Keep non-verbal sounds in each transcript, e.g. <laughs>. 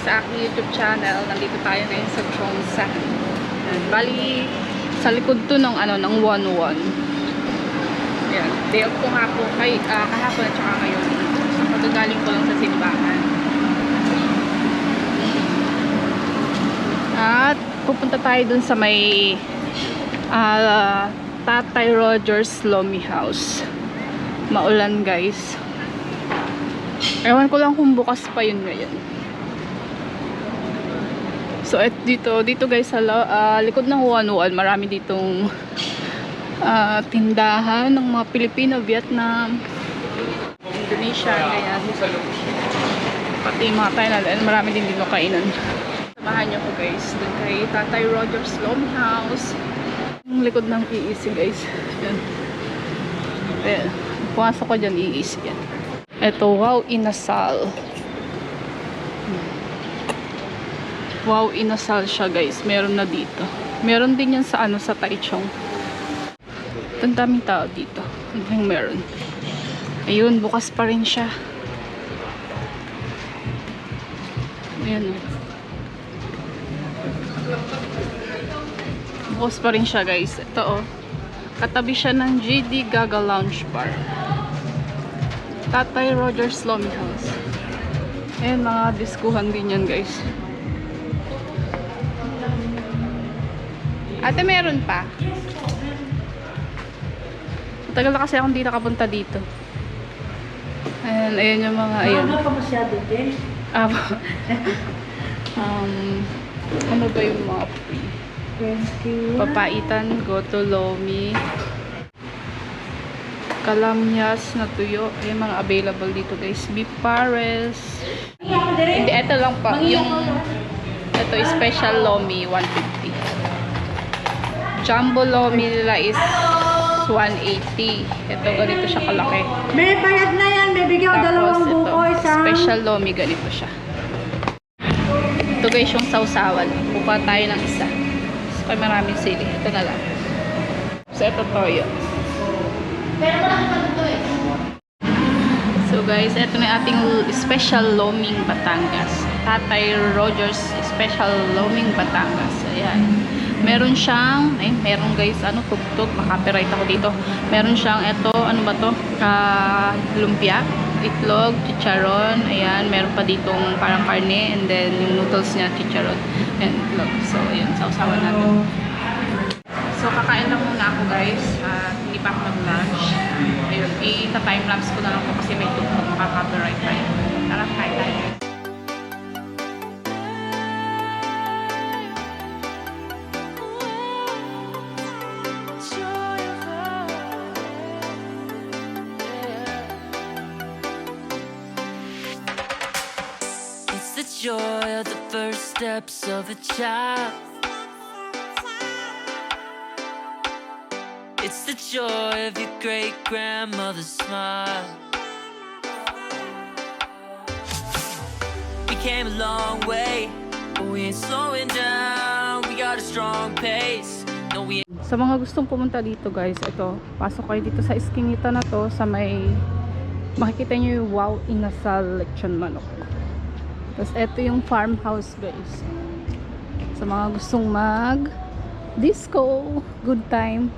sa aking YouTube channel. Nandito tayo ngayon sa Chongsa. Yan. Bali, sa likod to ng, ano, ng 1-1. Yan. Day off ko nga po kay, ah, kahapon at saka ngayon. Pagkagaling ko lang sa simbahan. At pupunta tayo dun sa may ah, Tatay Rogers Lomi House. Maulan guys. Ewan ko lang kung bukas pa yun ngayon. So, et dito, dito guys, sa ah, likod ng Huanuan, marami ditong ah, tindahan ng mga Pilipino, Vietnam, Indonesia, ganyan. Pati mga Thailand, and marami din dito kainan. Samahan niyo ko guys, dun kay Tatay Rogers Lomi House. Yung likod ng EEC guys. Yan. Ayan. Pumasok ko dyan, EEC yan. Ito, wow, inasal. Wow, inasal siya guys. Meron na dito. Meron din yan sa ano, sa Taichung. Ang daming tao dito. Yung meron? Ayun, bukas pa rin siya. Ayan o. Bukas pa rin siya guys. Ito oh. Katabi siya ng GD Gaga Lounge Bar. Tatay Rogers Lomi House. Ayan, mga diskuhan din yan guys. Ate, meron pa. Matagal na kasi akong dito kapunta dito. Ayan, ayan yung mga, ayan. Ano pa masyado din? Ah, <laughs> um, ano ba yung mga papaitan, goto, lomi, kalamyas na tuyo. Ayan mga available dito guys. Beef pares. Hindi, ito lang pa. Yung, ito, special lomi, 150. Jumbo lomi nila is 180. Ito, ganito siya kalaki. May bayad na yan. May bigyan dalawang buko. Isang... special lomi, ganito siya. Ito guys, yung sausawan. Kukuha tayo ng isa. So, maraming sili. Ito na lang. So, ito toyo. So guys, ito na ating special loming Batangas. Tatay Rogers Special Loming Batangas. Ayan. Meron siyang, ay, meron guys, ano, tugtog, makapiright ako dito. Meron siyang, ito, ano ba to? Ah, lumpia, itlog, chicharon, ayan, meron pa ditong parang karne, and then yung noodles niya, chicharon, and itlog. So, ayan, sausawan natin. So, kakain lang muna ako guys. At hindi pa ako nag-lunch. Ayun, i-time-lapse ko na lang po kasi may tugtog makaka-copyright tayo. Tara, kain tayo guys. Joy of the first steps of a child. It's the joy of your great grandmother's smile. We came a long way, but we ain't slowing down. We got a strong pace. No, we ain't. Sa mga gustong pumunta dito guys, ito, pasok kayo dito sa iskinita na to sa may makikita nyo yung wow inasal lechon manok. Tapos ito yung farmhouse guys. Sa mga gustong mag disco, good time,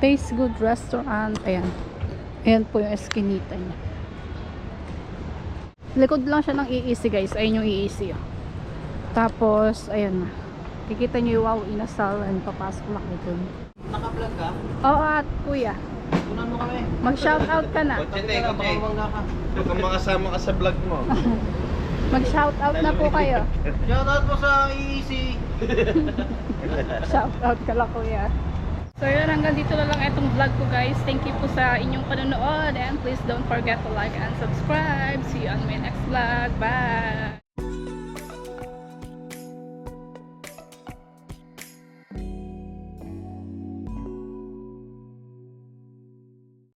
taste good restaurant, ayan. Ayan po yung eskinita niya. Likod lang siya ng EEC guys. Ayun yung EEC. Oh. Tapos, ayan na. Kikita nyo yung wow inasal and papasok lang ito. Naka-vlog ka? Oo at kuya. Tunan mo kami. Mag-shoutout ka na. Kotse na, kotse. Huwag kang makasama ka sa vlog mo. <laughs> Mag-shoutout na po kayo. Shoutout mo sa EEC. <laughs> Shoutout ka lang kuya. So yun, hanggang dito na lang itong vlog ko guys. Thank you po sa inyong panonood and please don't forget to like and subscribe. See you on my next vlog. Bye!